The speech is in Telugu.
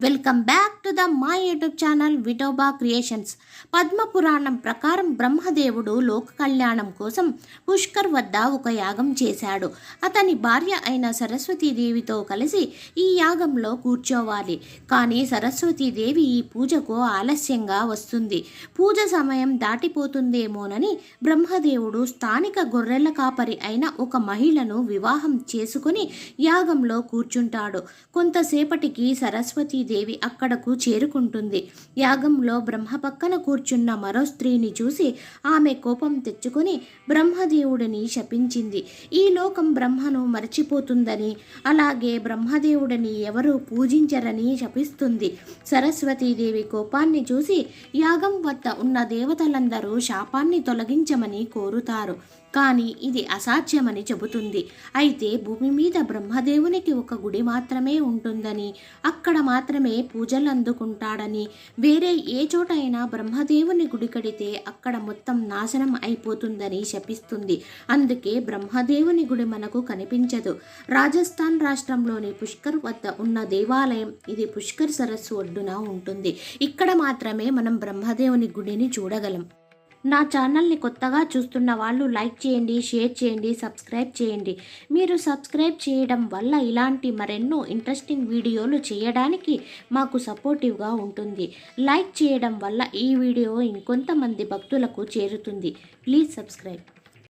వెల్కమ్ బ్యాక్ టు ద మా YouTube channel Vitoba creations Padmapuranam ప్రకారం బ్రహ్మదేవుడు లోక కళ్యాణం కోసం పుష్కర్ వద్ద ఒక యాగం చేశాడు. అతని భార్య అయిన సరస్వతీదేవితో కలిసి ఈ యాగంలో కూర్చోవాలి. కానీ సరస్వతీదేవి ఈ పూజకు ఆలస్యంగా వస్తుంది. పూజ సమయం దాటిపోతుందేమోనని బ్రహ్మదేవుడు స్థానిక గొర్రెల కాపరి అయిన ఒక మహిళను వివాహం చేసుకుని యాగంలో కూర్చుంటాడు. కొంతసేపటికి దేవి అక్కడకు చేరుకుంటుంది. యాగంలో బ్రహ్మ పక్కన కూర్చున్న మరో స్త్రీని చూసి ఆమె కోపం తెచ్చుకొని బ్రహ్మదేవుడిని శపించింది. ఈ లోకం బ్రహ్మను మరచిపోతుందని అలాగే బ్రహ్మదేవుడిని ఎవరు పూజించరని శపిస్తుంది. సరస్వతీదేవి కోపాన్ని చూసి యాగం వద్ద ఉన్న దేవతలందరూ శాపాన్ని తొలగించమని కోరుతారు. కానీ ఇది అసాధ్యమని చెబుతుంది. అయితే భూమి మీద బ్రహ్మదేవునికి ఒక గుడి మాత్రమే ఉంటుందని అక్కడ మాత్రమే మాత్రమే పూజలు అందుకుంటాడని వేరే ఏ చోటైనా బ్రహ్మదేవుని గుడి కడితే అక్కడ మొత్తం నాశనం అయిపోతుందని శపిస్తుంది. అందుకే బ్రహ్మదేవుని గుడి మనకు కనిపించదు. రాజస్థాన్ రాష్ట్రంలోని పుష్కర్ వద్ద ఉన్న దేవాలయం ఇది పుష్కర్ సరస్సు ఒడ్డున ఉంటుంది. ఇక్కడ మాత్రమే మనం బ్రహ్మదేవుని గుడిని చూడగలం. నా ఛానల్ని కొత్తగా చూస్తున్న వాళ్ళు లైక్ చేయండి షేర్ చేయండి సబ్స్క్రైబ్ చేయండి. మీరు సబ్స్క్రైబ్ చేయడం వల్ల ఇలాంటి మరెన్నో ఇంట్రెస్టింగ్ వీడియోలు చేయడానికి మాకు సపోర్టివ్గా ఉంటుంది. లైక్ చేయడం వల్ల ఈ వీడియో ఇంకొంతమంది భక్తులకు చేరుతుంది. Please subscribe.